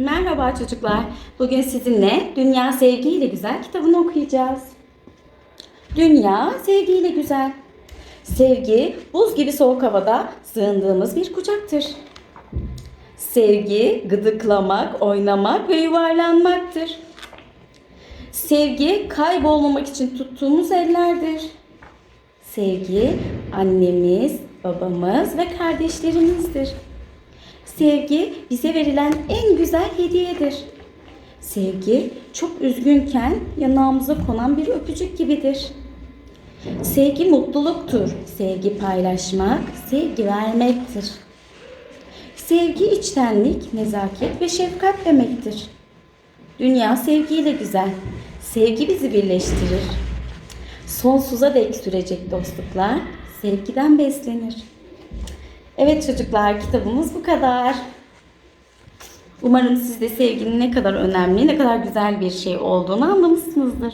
Merhaba çocuklar. Bugün sizinle Dünya Sevgiyle Güzel kitabını okuyacağız. Dünya sevgiyle güzel. Sevgi buz gibi soğuk havada sığındığımız bir kucaktır. Sevgi gıdıklamak, oynamak ve yuvarlanmaktır. Sevgi kaybolmamak için tuttuğumuz ellerdir. Sevgi annemiz, babamız ve kardeşlerimizdir. Sevgi bize verilen en güzel hediyedir. Sevgi çok üzgünken yanağımıza konan bir öpücük gibidir. Sevgi mutluluktur. Sevgi paylaşmak, sevgi vermektir. Sevgi içtenlik, nezaket ve şefkat demektir. Dünya sevgiyle güzel. Sevgi bizi birleştirir. Sonsuza dek sürecek dostluklar sevgiden beslenir. Evet çocuklar kitabımız bu kadar. Umarım siz de sevginin ne kadar önemli, ne kadar güzel bir şey olduğunu anlamışsınızdır.